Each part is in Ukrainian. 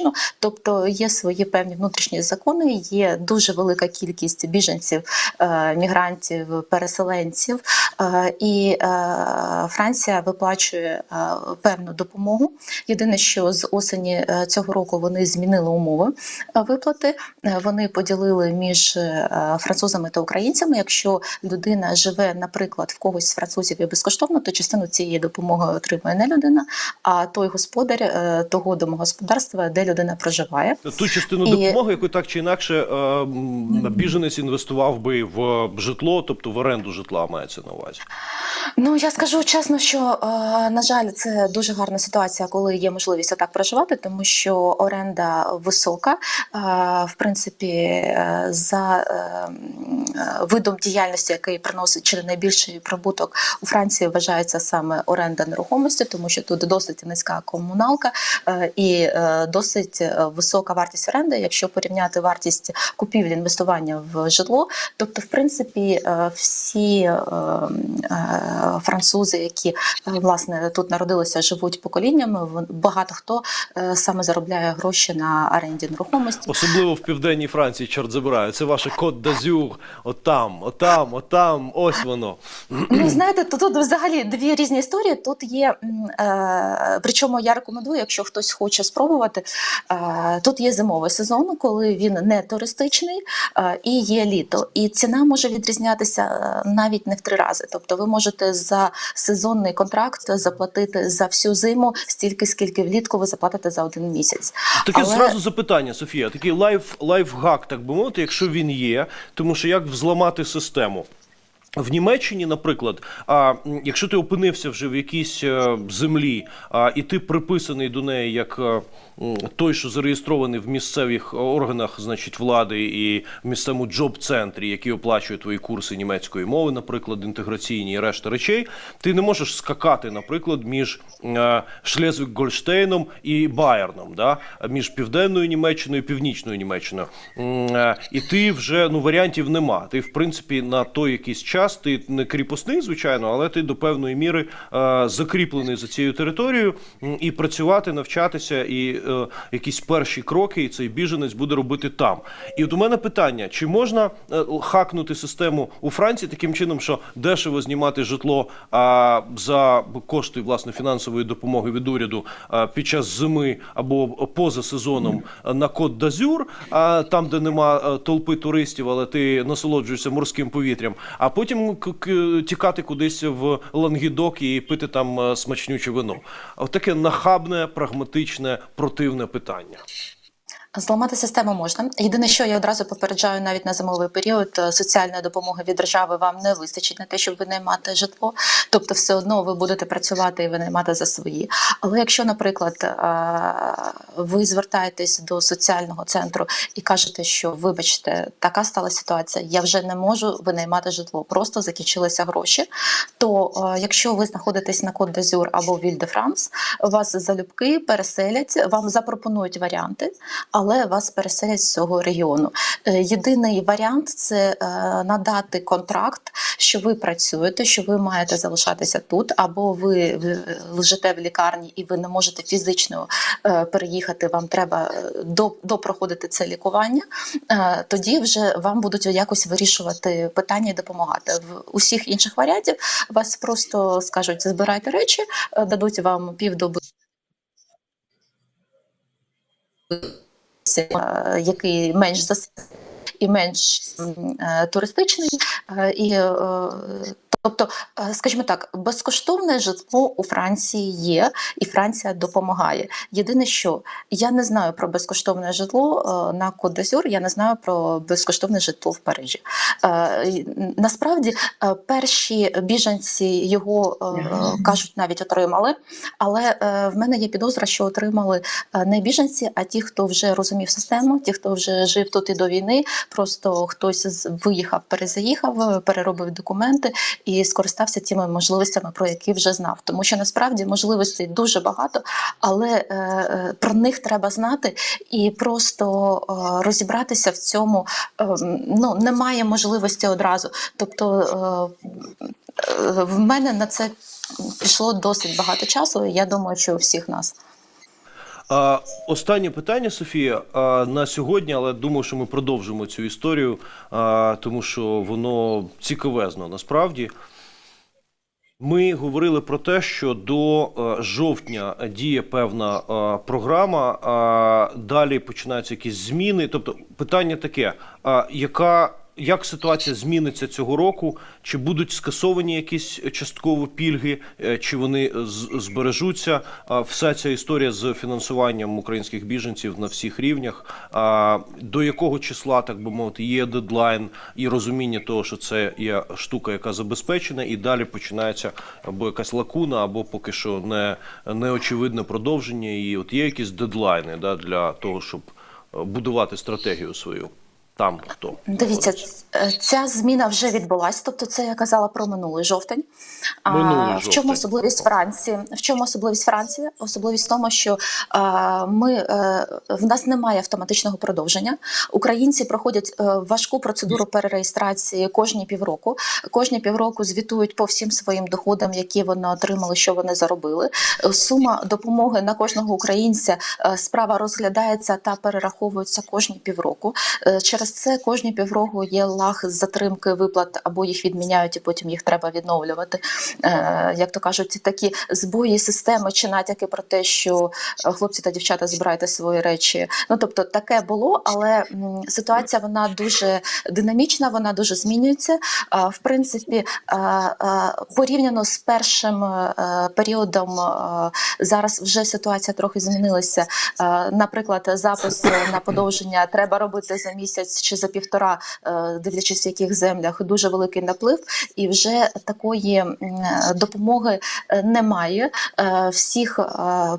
Німеччину. Тобто є свої певні внутрішні закони, є дуже велика кількість біженців, е, мігрантів, переселенців, е, і е, Франція виплачує певну допомогу. Єдине, що з осені цього року вони змінили умови виплати. Вони поділили між французами та українцями. Якщо людина живе, наприклад, в когось з французів і безкоштовно, то частину цієї допомоги отримує не людина, а той господар того домогосподарства, де людина проживає. Ту частину І- допомоги, яку так чи інакше е, біженець інвестував би в житло, тобто в оренду житла мається на увазі. Ну я скажу чесно, що е, на жаль, це дуже гарна ситуація, коли є можливість отак проживати, тому що оренда висока. Е, в принципі, е, за е, видом діяльності, який приносить чи не найбільший прибуток у Франції, вважається саме оренда нерухомості, тому що тут досить низька комуналка е, і е, досить е, висока вартість оренди, якщо порівняти вартість купівлі інвестування в житло. Тобто, в принципі, е, всі е, е, французи, які е, власне тут народилися, живуть поколіннями. Багато хто е, саме заробляє гроші на оренді нерухомості. Особливо в південній Франції, чорт забирає. Це ваше код дазюр. Отам, отам, отам, ось воно. Ну, знаєте, то тут взагалі дві різні історії. Тут є, е, причому я рекомендую, якщо хтось хоче спробувати. Е, тут є зимовий сезон, коли він не туристичний, е, і є літо. І ціна може відрізнятися навіть не в три рази. Тобто, ви можете за сезонний контракт заплатити за всю зиму стільки, скільки влітку ви заплатите за один місяць. Таке Але- зразу запитання, Софія. Такий лайф, лайфгак, так би мовити, якщо він є, тому що як взламати систему. В Німеччині, наприклад, а якщо ти опинився вже в якійсь е, землі, а, і ти приписаний до неї як е, той, що зареєстрований в місцевих органах, значить, влади і в місцевому джоб-центрі, який оплачує твої курси німецької мови, наприклад, інтеграційні і решта речей, ти не можеш скакати, наприклад, між е, Шлезвік-Гольштейном і Байерном, да? між південною Німеччиною і північною Німеччиною. Е, І ти вже ну варіантів нема. Ти, в принципі, на той якийсь час ти не кріпосний, звичайно, але ти до певної міри е, закріплений за цією територією і працювати, навчатися, і е, якісь перші кроки, і цей біженець буде робити там. І от у мене питання: чи можна е, хакнути систему у Франції таким чином, що дешево знімати житло а, за кошти власне фінансової допомоги від уряду під час зими або поза сезоном на Кот а там, де нема толпи туристів, але ти насолоджуєшся морським повітрям, а потім к- тікати кудись в Лангідок і пити там а, смачнюче вино. Таке нахабне, прагматичне, противне питання. Зламати систему можна. Єдине, що я одразу попереджаю, навіть на зимовий період е, соціальної допомоги від держави вам не вистачить на те, щоб винаймати житло. Тобто, все одно ви будете працювати і винаймати за свої. Але якщо, наприклад, е, ви звертаєтесь до соціального центру і кажете, що вибачте, така стала ситуація, я вже не можу винаймати житло, просто закінчилися гроші. То е, якщо ви знаходитесь на Кот d'Azur або в Віль де Франс, вас залюбки переселять, вам запропонують варіанти, вас переселять з цього регіону. Е, Єдиний варіант це е, надати контракт, що ви працюєте, що ви маєте залишатися тут, або ви е, лежите в лікарні і ви не можете фізично переїхати. Вам треба допроходити це лікування. Тоді вже вам будуть якось вирішувати питання і допомагати. В усіх інших варіантів вас просто скажуть збирайте речі, дадуть вам півдоби. Е, який менш зас і менш е, туристичний, е, і тобто, е, скажімо так, безкоштовне житло у Франції є, і Франція допомагає. Єдине, що я не знаю про безкоштовне житло е, на d'Azur, я не знаю про безкоштовне житло в Парижі. Е, Насправді, перші біженці його кажуть, навіть отримали. Але в мене є підозра, що отримали не біженці, а ті, хто вже розумів систему, ті, хто вже жив тут і до війни. Просто хтось виїхав, перезаїхав, переробив документи і скористався тими можливостями, про які вже знав. Тому що насправді можливостей дуже багато, але е, е, про них треба знати і просто е, розібратися в цьому. ну немає можливості одразу. Тобто в мене на це пішло досить багато часу. і Я думаю, що у всіх нас. А, останнє питання, Софія, а, на сьогодні, але думаю, що ми продовжимо цю історію, а, тому що воно цікавезно насправді. Ми говорили про те, що до жовтня діє певна програма, далі починаються якісь зміни. Тобто, питання таке: яка як ситуація зміниться цього року? Чи будуть скасовані якісь частково пільги, е, чи вони збережуться? Вся ця історія з фінансуванням українських біженців на всіх рівнях. А до якого числа, так би мовити, є дедлайн і розуміння того, що це є штука, яка забезпечена, і далі починається або якась лакуна, або поки що не, неочевидне продовження. І от є якісь дедлайни да, для того, щоб е, будувати стратегію свою. Там хто Дивіться, ця зміна вже відбулась. Тобто, це я казала про минулий жовтень. А, Минулий в чому особливість Франції? В чому особливість Франції? Особливість в тому, що а, ми е, в нас немає автоматичного продовження. Українці проходять е, важку процедуру перереєстрації кожні півроку. Кожні півроку звітують по всім своїм доходам, які вони отримали, що вони заробили. Е, Сума допомоги на кожного українця е, справа розглядається та перераховується кожні півроку. Е, Через це кожні півроку є лаг з затримки виплат або їх відміняють, і потім їх треба відновлювати. Е, Як то кажуть, такі збої системи чи натяки про те, що е, хлопці та дівчата збирайте свої речі. Ну тобто таке було, але ситуація вона дуже динамічна, вона дуже змінюється. В принципі, порівняно з першим е, періодом, зараз вже ситуація трохи змінилася. Наприклад, запис на подовження треба робити за місяць чи за півтора, е, дивлячись в яких землях дуже великий наплив, і вже такої допомоги е, немає. Е, Всіх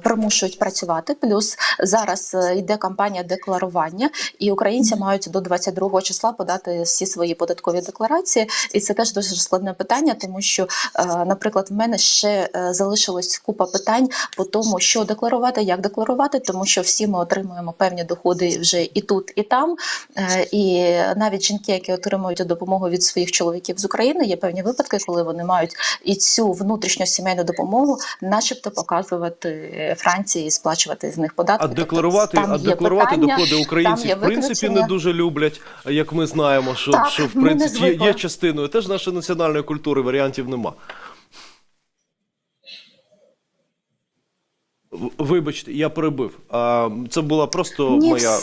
примушують працювати. Плюс зараз йде кампанія декларування, і українці мають до 22 числа подати всі свої податкові декларації. І це теж дуже складне питання, тому що, наприклад, в мене ще залишилось купа питань по тому, що декларувати, як декларувати, тому що всі ми отримуємо певні доходи вже і тут, і там. І навіть жінки, які отримують допомогу від своїх чоловіків з України, є певні випадки, коли вони мають і цю внутрішню сімейну допомогу, начебто показувати Франції і сплачувати з них податки. А Тобто декларувати, там а декларувати питання, доходи українці в принципі не дуже люблять, як ми знаємо, що, Так, що в принципі є, є частиною теж нашої національної культури, варіантів нема. Вибачте, я перебив. Це була просто Ні, моя.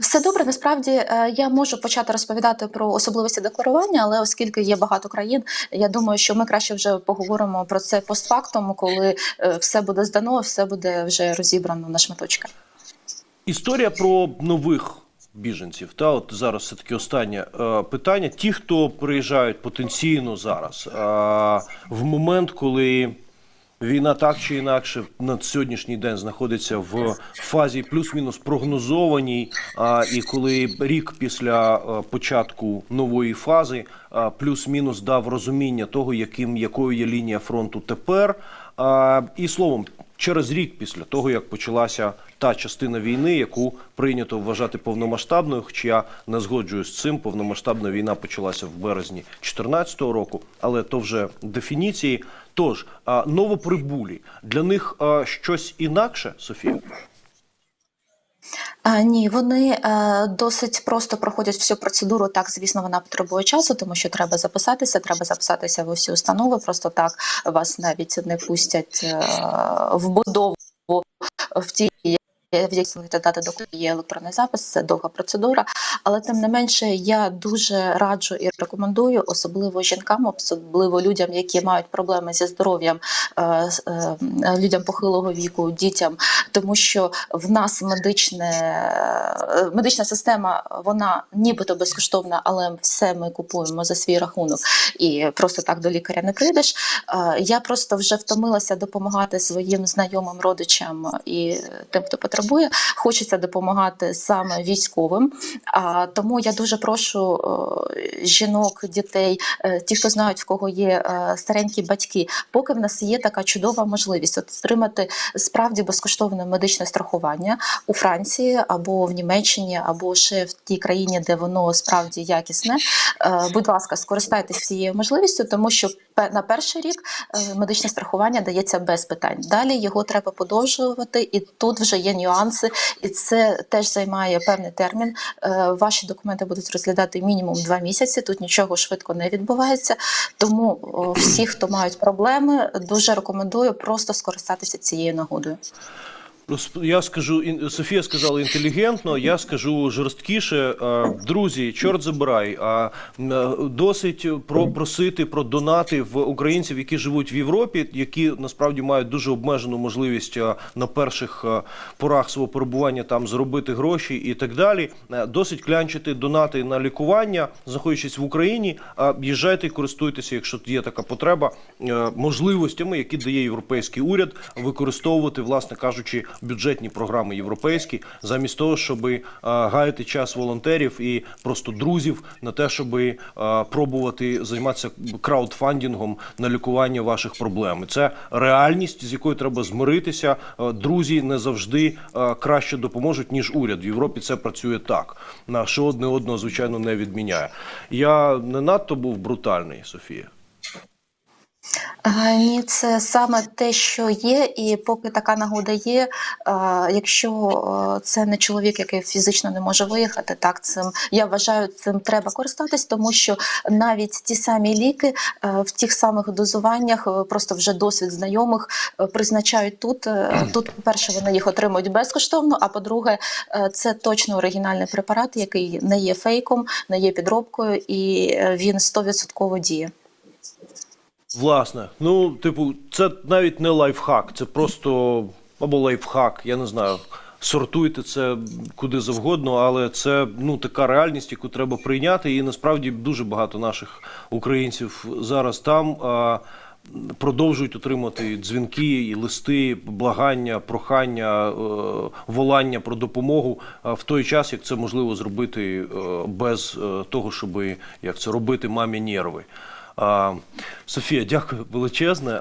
Все, добре. Насправді е, я можу почати розповідати про особливості декларування, але оскільки є багато країн, я думаю, що ми краще вже поговоримо про це постфактум, коли е, все буде здано, все буде вже розібрано на шматочки. Історія про нових біженців. Та от зараз все таки останнє е, питання. Ті, хто приїжджають потенційно зараз, е, в момент, коли війна так чи інакше на сьогоднішній день знаходиться в фазі плюс-мінус прогнозованій, а і коли рік після е, початку нової фази плюс-мінус дав розуміння того, яким якою є лінія фронту тепер. І словом, через рік після того, як почалася та частина війни, яку прийнято вважати повномасштабною, хоча я не згоджуюсь з цим. Повномасштабна війна почалася в березні 2014 року, але то вже дефініції. Тож новоприбулі для них щось інакше, Софія. А, ні, вони е, досить просто проходять всю процедуру. Так, звісно, вона потребує часу, тому що треба записатися. Треба записатися в усі установи. Просто так вас навіть не пустять е, в будову в ті. В якій ви дати документи є електронний запис, це довга процедура. Але тим не менше, я дуже раджу і рекомендую, особливо жінкам, особливо людям, які мають проблеми зі здоров'ям, е, е, людям похилого віку, дітям, тому що в нас медичне е, медична система, вона нібито безкоштовна, але все ми купуємо за свій рахунок і просто так до лікаря не прийдеш. Я просто вже втомилася допомагати своїм знайомим родичам і тим, хто потребує. Потребує. Хочеться допомагати саме військовим. А тому я дуже прошу е, жінок, дітей, е, ті, хто знають, в кого є е, старенькі батьки, поки в нас є така чудова можливість отримати справді безкоштовне медичне страхування у Франції або в Німеччині, або ще в тій країні, де воно справді якісне. Будь ласка, скористайтесь цією можливістю, тому що на перший рік медичне страхування дається без питань. Далі його треба подовжувати, і тут вже є нюанси, і це теж займає певний термін. Е, Ваші документи будуть розглядати мінімум два місяці. Тут нічого швидко не відбувається. Тому всі, хто мають проблеми, дуже рекомендую просто скористатися цією нагодою. Я скажу, Софія сказала інтелігентно, я скажу жорсткіше. Друзі, чорт забирай. А е, досить про просити про донати в українців, які живуть в Європі, які насправді мають дуже обмежену можливість на перших порах свого перебування там заробити гроші і так далі. Е, Досить клянчити донати на лікування, знаходячись в Україні. А їжджайте і користуйтеся, якщо є така потреба, е, можливостями, які дає європейський уряд, використовувати, власне кажучи, бюджетні програми європейські, замість того, щоб е, гаяти час волонтерів і просто друзів на те, щоб е, пробувати займатися краудфандингом на лікування ваших проблем. Це реальність, з якою треба змиритися. Е, Друзі не завжди краще допоможуть ніж уряд. В Європі це працює так. На що одне одного звичайно не відміняє. Я не надто був брутальний, Софія. А, Ні, це саме те, що є, і поки така нагода є, якщо це не чоловік, який фізично не може виїхати, так цим я вважаю, цим треба користатись, тому що навіть ті самі ліки е, в тих самих дозуваннях, е, просто вже досвід знайомих е, призначають тут. Е, Тут, по-перше, вони їх отримують безкоштовно. А по-друге, е, це точно оригінальний препарат, який не є фейком, не є підробкою, і е, він 100% діє. Власне, ну, типу, це навіть не лайфхак, це просто або лайфхак, я не знаю. Сортуйте це куди завгодно, але це ну така реальність, яку треба прийняти. І насправді дуже багато наших українців зараз там а, продовжують отримати дзвінки, і листи, благання, прохання, е, волання про допомогу в той час, як це можливо зробити е, без е, того, щоб як це робити мамі нерви. Софія, дякую величезне.